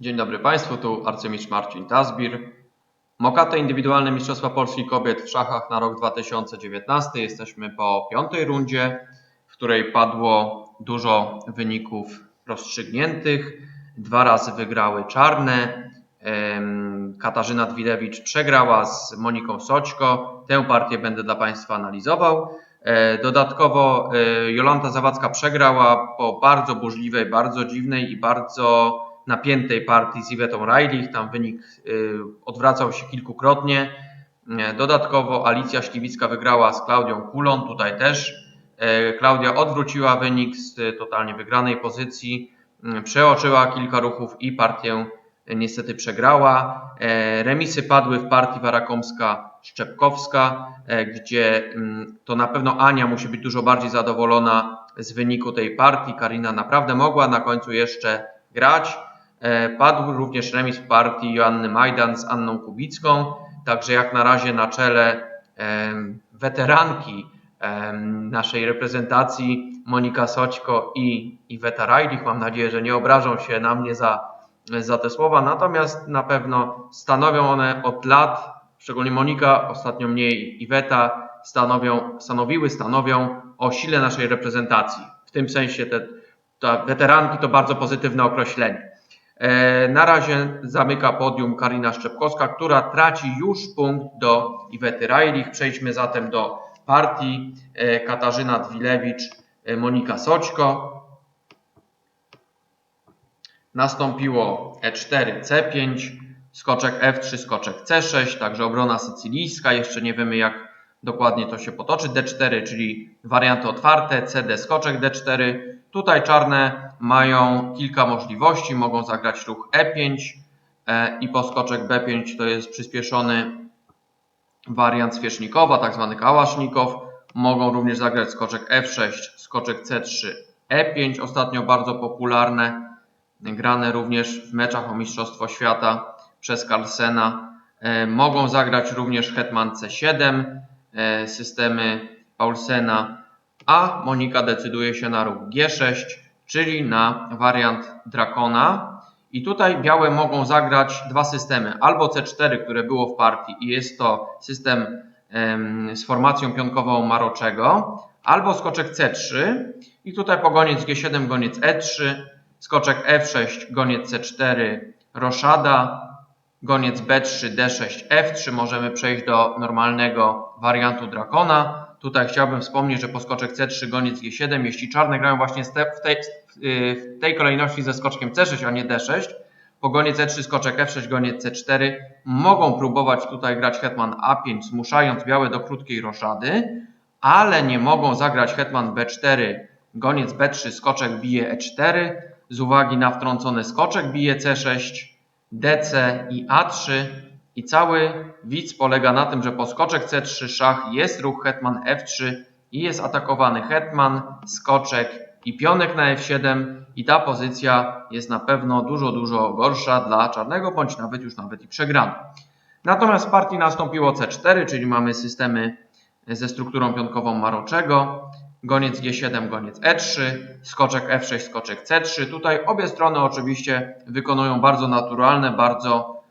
Dzień dobry Państwu, tu arcymistrz Marcin Tazbir. Mokate indywidualne Mistrzostwa Polski Kobiet w szachach na rok 2019. Jesteśmy po piątej rundzie, w której padło dużo wyników rozstrzygniętych. Dwa razy wygrały czarne. Katarzyna Dwilewicz przegrała z Moniką Soćko. Tę partię będę dla Państwa analizował. E, Dodatkowo e, Jolanta Zawadzka przegrała po bardzo burzliwej, bardzo dziwnej i bardzo napiętej partii z Iwetą Rajlich. Tam wynik y, odwracał się kilkukrotnie. E, Dodatkowo Alicja Śliwicka wygrała z Klaudią Kulon. Tutaj też e, Klaudia odwróciła wynik z y, totalnie wygranej pozycji. Przeoczyła kilka ruchów i partię niestety przegrała. Remisy padły w partii Warakomska-Szczepkowska, gdzie mm, to na pewno Ania musi być dużo bardziej zadowolona z wyniku tej partii. Karina naprawdę mogła na końcu jeszcze grać. E, Padł również remis w partii Joanny Majdan z Anną Kubicką, także jak na razie na czele em, weteranki em, naszej reprezentacji Monika Soćko i Iweta Rajlich. Mam nadzieję, że nie obrażą się na mnie za, za te słowa, natomiast na pewno stanowią one od lat, szczególnie Monika, ostatnio mniej Iweta, stanowią, stanowiły, stanowią o sile naszej reprezentacji. W tym sensie te, te weteranki to bardzo pozytywne określenie. E, Na razie zamyka podium Karina Szczepkowska, która traci już punkt do Iwety Rajlich. Przejdźmy zatem do partii e, Katarzyna Dwilewicz, e, Monika Soćko. Nastąpiło E E4, C5, skoczek F3, skoczek C6, także obrona sycylijska. Jeszcze nie wiemy jak dokładnie to się potoczy. D4, czyli warianty otwarte, CD, skoczek D4. Tutaj czarne mają kilka możliwości. Mogą zagrać ruch E5 e, i po skoczek B5 to jest przyspieszony wariant zwierzchnikowa, tak zwany kałasznikow. Mogą również zagrać skoczek F6, skoczek C3, E5. Ostatnio bardzo popularne, grane również w meczach o Mistrzostwo Świata przez Carlsena. E, Mogą zagrać również hetman C7, e, systemy Paulsena, a Monika decyduje się na ruch G6, czyli na wariant Drakona. I tutaj białe mogą zagrać dwa systemy. Albo C4, które było w partii i jest to system em, z formacją pionkową Maroczego, albo skoczek C3 i tutaj po goniec G7, goniec E3, skoczek F6, goniec C4, roszada, goniec B3, D6, F3. Możemy przejść do normalnego wariantu Drakona. Tutaj chciałbym wspomnieć, że po skoczek C3, goniec G7, jeśli czarne grają właśnie w tej, w tej kolejności ze skoczkiem C6, a nie D6, po goniec C3, skoczek F6, goniec C4, mogą próbować tutaj grać hetman A5, zmuszając białe do krótkiej roszady, ale nie mogą zagrać hetman B4, goniec B3, skoczek bije E4, z uwagi na wtrącony skoczek bije C6, DC i A3 i cały widz polega na tym, że po skoczek C3 szach jest ruch hetman F3 i jest atakowany hetman, skoczek i pionek na F7 i ta pozycja jest na pewno dużo, dużo gorsza dla czarnego, bądź nawet już nawet i przegrana. Natomiast w partii nastąpiło C4, czyli mamy systemy ze strukturą pionkową Maroczego, goniec G7, goniec E3, skoczek F6, skoczek C3. Tutaj obie strony oczywiście wykonują bardzo naturalne, bardzo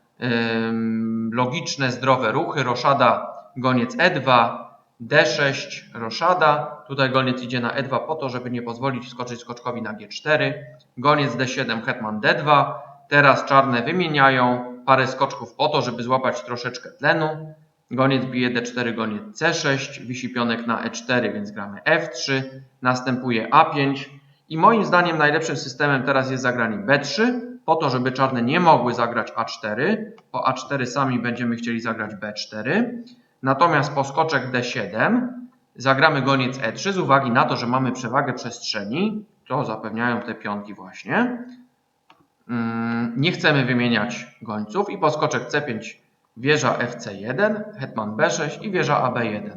logiczne, zdrowe ruchy. Roszada, goniec E2, D6, roszada. Tutaj goniec idzie na E2 po to, żeby nie pozwolić wskoczyć skoczkowi na G4. Goniec D7, hetman D2. Teraz czarne wymieniają parę skoczków po to, żeby złapać troszeczkę tlenu. Goniec bije D4, goniec C6, wisi pionek na E4, więc gramy F3, następuje A5 i moim zdaniem najlepszym systemem teraz jest zagranie B3, po to, żeby czarne nie mogły zagrać A4. Po A4 sami będziemy chcieli zagrać B4. Natomiast po skoczek D7 zagramy goniec E3 z uwagi na to, że mamy przewagę przestrzeni, to zapewniają te pionki właśnie. Mm, Nie chcemy wymieniać gońców i po skoczek C5 wieża FC1, hetman B6 i wieża AB1.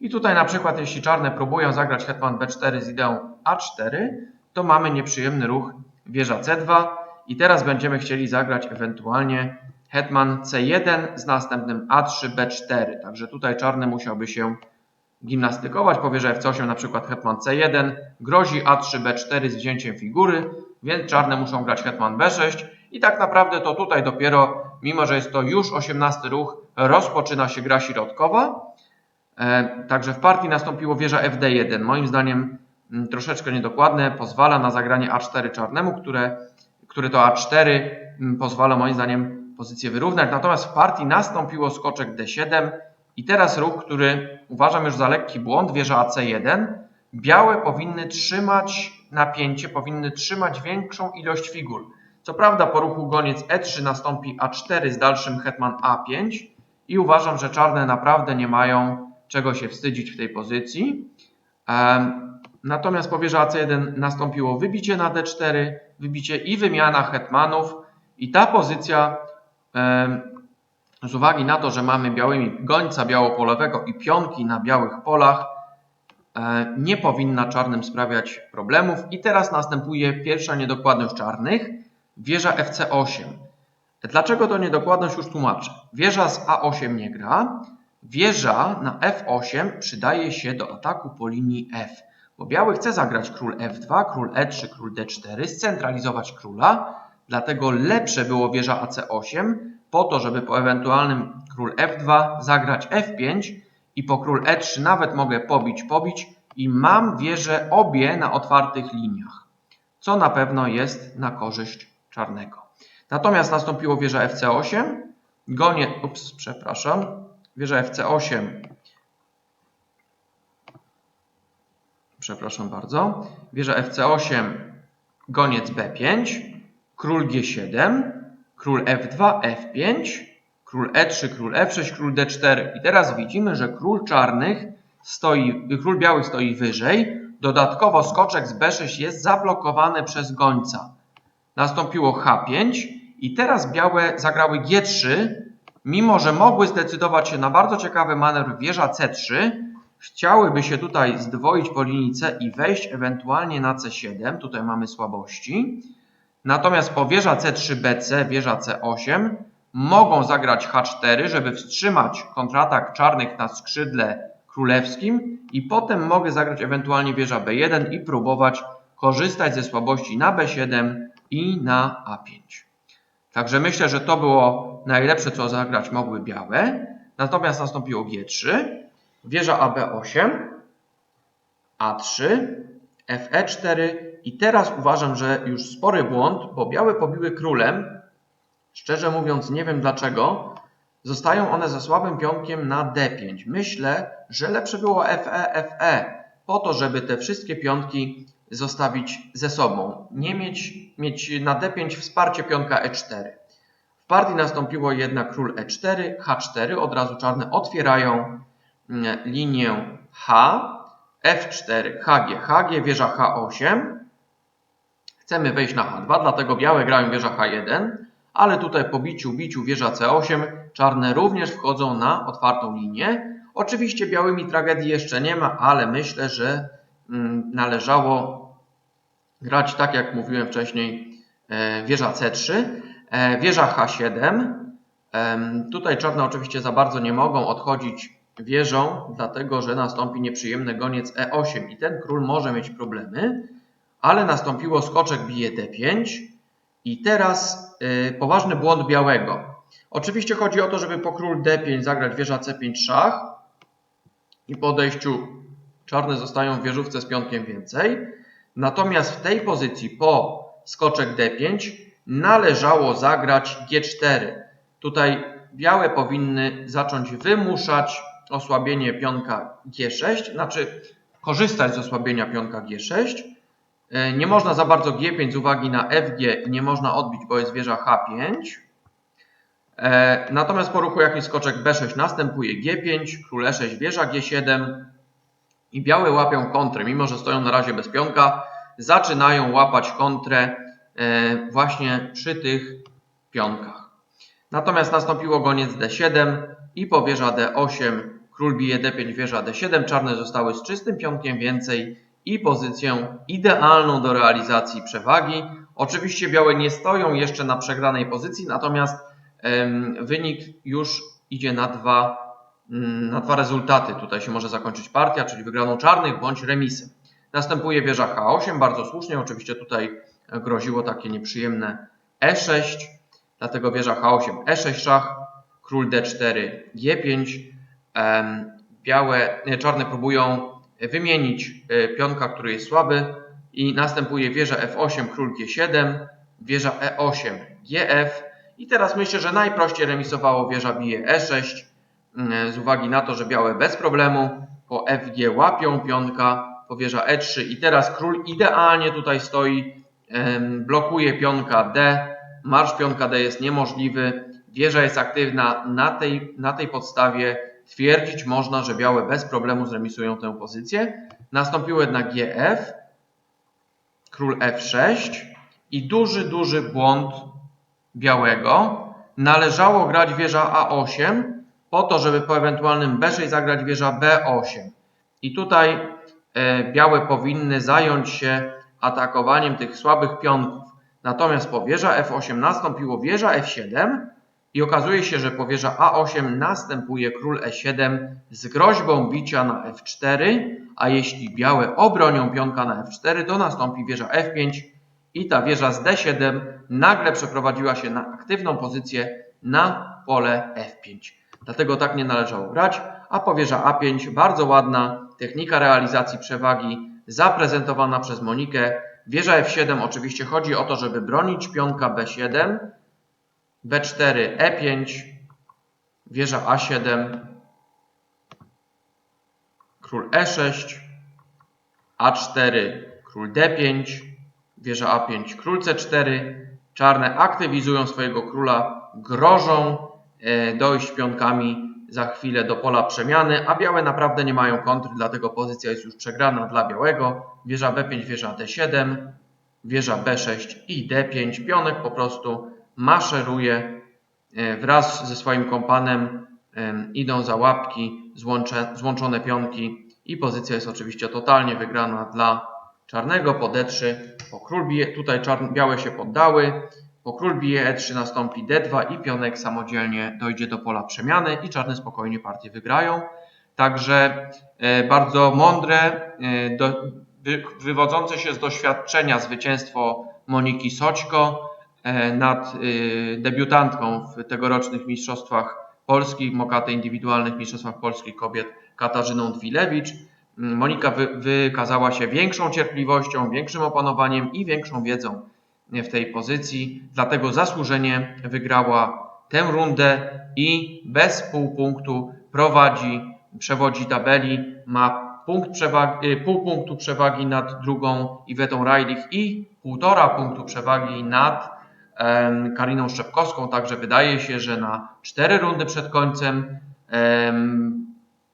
I tutaj na przykład jeśli czarne próbują zagrać hetman B4 z ideą A4, to mamy nieprzyjemny ruch wieża C2 i teraz będziemy chcieli zagrać ewentualnie hetman C1 z następnym A3 B4. Także tutaj czarny musiałby się gimnastykować po wieży F8 na przykład hetman C1 grozi A3 B4 z wzięciem figury, więc czarne muszą grać hetman B6 i tak naprawdę to tutaj dopiero, mimo że jest to już 18 ruch, rozpoczyna się gra środkowa. E, Także w partii nastąpiło wieża FD1. Moim zdaniem mm, troszeczkę niedokładne, pozwala na zagranie A4 czarnemu, które, które to A4 mm, pozwala moim zdaniem pozycję wyrównać. Natomiast w partii nastąpiło skoczek D7 i teraz ruch, który uważam już za lekki błąd, wieża AC1. Białe powinny trzymać napięcie, powinny trzymać większą ilość figur. Co prawda po ruchu goniec E3 nastąpi A4 z dalszym hetman A5 i uważam, że czarne naprawdę nie mają czego się wstydzić w tej pozycji. Natomiast po wieży AC1 nastąpiło wybicie na D4, wybicie i wymiana hetmanów i ta pozycja z uwagi na to, że mamy białymi gońca białopolowego i pionki na białych polach, e, nie powinna czarnym sprawiać problemów. I teraz następuje pierwsza niedokładność czarnych, wieża FC8. Dlaczego to niedokładność już tłumaczę. Wieża z A8 nie gra, wieża na F8 przydaje się do ataku po linii F. Bo biały chce zagrać król F2, król E3, król D4, scentralizować króla, dlatego lepsze było wieża AC8 po to, żeby po ewentualnym król F2 zagrać F5 i po król E3 nawet mogę pobić, pobić i mam wieże obie na otwartych liniach, co na pewno jest na korzyść czarnego. Natomiast nastąpiło wieża FC8, gonie, ups, przepraszam, wieża FC8, przepraszam bardzo, wieża FC8, goniec B5, król G7, król F2, F5, król E3, król F6, król D4. I teraz widzimy, że król czarnych stoi, król białych stoi wyżej. Dodatkowo skoczek z B6 jest zablokowany przez gońca. Nastąpiło H5 i teraz białe zagrały G3, mimo że mogły zdecydować się na bardzo ciekawy manewr wieża C3. Chciałyby się tutaj zdwoić po linii C i wejść ewentualnie na C7. Tutaj mamy słabości. Natomiast po wieża C3BC, wieża C8 mogą zagrać H4, żeby wstrzymać kontratak czarnych na skrzydle królewskim i potem mogę zagrać ewentualnie wieża B1 i próbować korzystać ze słabości na B7 i na A5. Także myślę, że to było najlepsze, co zagrać mogły białe. Natomiast nastąpiło G3, wieża AB8, A3, FE4 i teraz uważam, że już spory błąd, bo białe pobiły królem. Szczerze mówiąc, nie wiem dlaczego. Zostają one za słabym pionkiem na D5. Myślę, że lepsze było FE, FE, po to, żeby te wszystkie pionki zostawić ze sobą. Nie mieć, mieć na D5 wsparcie pionka E4. W partii nastąpiło jednak król E4, H4. Od razu czarne otwierają mm, linię H, F4, HG, HG, wieża H8. Chcemy wejść na H2, dlatego białe grają wieża H1, ale tutaj po biciu, biciu wieża C8 czarne również wchodzą na otwartą linię. Oczywiście białymi tragedii jeszcze nie ma, ale myślę, że mm, należało grać tak jak mówiłem wcześniej e, wieża C3, e, wieża H7. Em, Tutaj czarne oczywiście za bardzo nie mogą odchodzić wieżą, dlatego że nastąpi nieprzyjemny goniec E8 i ten król może mieć problemy, ale nastąpiło skoczek bije D5 i teraz y, poważny błąd białego. Oczywiście chodzi o to, żeby po król D5 zagrać wieża C5 szach i po odejściu czarne zostają w wieżówce z pionkiem więcej. Natomiast w tej pozycji po skoczek D5 należało zagrać G4. Tutaj białe powinny zacząć wymuszać osłabienie pionka G6, znaczy korzystać z osłabienia pionka G6. E, Nie można za bardzo G5 z uwagi na FG i nie można odbić, bo jest wieża H5. E, Natomiast po ruchu jakimś skoczek B6 następuje G5, król E6, wieża G7 i białe łapią kontrę, mimo że stoją na razie bez pionka, zaczynają łapać kontrę e, właśnie przy tych pionkach. Natomiast nastąpiło goniec D7 i po wieża D8 król bije D5, wieża D7. Czarne zostały z czystym pionkiem więcej i pozycją idealną do realizacji przewagi. Oczywiście białe nie stoją jeszcze na przegranej pozycji, natomiast wynik już idzie na dwa, mm, na dwa rezultaty. Tutaj się może zakończyć partia, czyli wygraną czarnych bądź remisem. Następuje wieża H8, bardzo słusznie. Oczywiście tutaj groziło takie nieprzyjemne E6, dlatego wieża H8, E6 szach, król D4, G5. Em, Białe, czarne próbują wymienić e, pionka, który jest słaby i następuje wieża F8, król G7, wieża E8, GF i teraz myślę, że najprościej remisowało wieża bije E6 mm, z uwagi na to, że białe bez problemu po FG łapią pionka, po wieża E3 i teraz król idealnie tutaj stoi, blokuje pionka D, marsz pionka D jest niemożliwy, wieża jest aktywna, na tej, na tej podstawie twierdzić można, że białe bez problemu zremisują tę pozycję. Nastąpił jednak GF, król F6 i duży, duży błąd białego. Należało grać wieża A8 po to, żeby po ewentualnym B6 zagrać wieża B8. I tutaj e, białe powinny zająć się atakowaniem tych słabych pionków. Natomiast po wieża F8 nastąpiło wieża F7 i okazuje się, że po wieża A8 następuje król E7 z groźbą bicia na F4, a jeśli białe obronią pionka na F4, to nastąpi wieża F5 i ta wieża z D7 nagle przeprowadziła się na aktywną pozycję na pole F5. Dlatego tak nie należało grać, a po wieża A5 bardzo ładna technika realizacji przewagi zaprezentowana przez Monikę. Wieża F7 oczywiście chodzi o to, żeby bronić pionka B7, B4, E5, wieża A7, król E6, A4, król D5, wieża A5, król C4. Czarne aktywizują swojego króla, grożą dojść pionkami za chwilę do pola przemiany, a białe naprawdę nie mają kontry, dlatego pozycja jest już przegrana dla białego. Wieża B5, wieża D7, wieża B6 i D5. Pionek po prostu maszeruje e, wraz ze swoim kompanem, em, idą za łapki, złącze, złączone pionki i pozycja jest oczywiście totalnie wygrana dla czarnego po D3, po król bije, tutaj czarn, białe się poddały, po król bije E3 nastąpi D2 i pionek samodzielnie dojdzie do pola przemiany i czarne spokojnie partię wygrają. Także e, bardzo mądre, e, wywodzące się z doświadczenia zwycięstwo Moniki Soćko e, nad debiutantką w tegorocznych Mistrzostwach Polski, Mokaty Indywidualnych Mistrzostwach Polskich Kobiet Katarzyną Dwilewicz. Mm, Monika wy, wykazała się większą cierpliwością, większym opanowaniem i większą wiedzą w tej pozycji, dlatego zasłużenie wygrała tę rundę i bez pół punktu prowadzi, przewodzi tabeli, ma punkt przewagi, y, pół punktu przewagi nad drugą Iwetą Rajlich i półtora punktu przewagi nad Kariną Szczepkowską, także wydaje się, że na cztery rundy przed końcem em,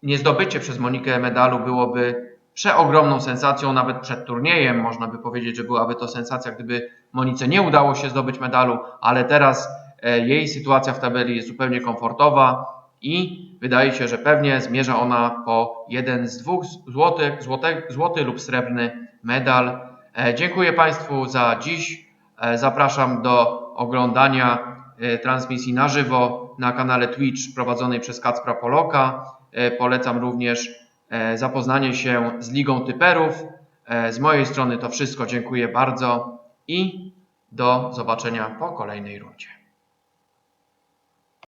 niezdobycie przez Monikę medalu byłoby przeogromną sensacją, nawet przed turniejem. Można by powiedzieć, że byłaby to sensacja, gdyby Monice nie udało się zdobyć medalu, ale teraz e, jej sytuacja w tabeli jest zupełnie komfortowa i wydaje się, że pewnie zmierza ona po jeden z dwóch złotych, złoty, złoty lub srebrny medal. E, Dziękuję Państwu za dziś. E, Zapraszam do oglądania transmisji na żywo na kanale Twitch prowadzonej przez Kacpra Poloka. Polecam również zapoznanie się z Ligą Typerów. Z mojej strony to wszystko. Dziękuję bardzo i do zobaczenia po kolejnej rundzie.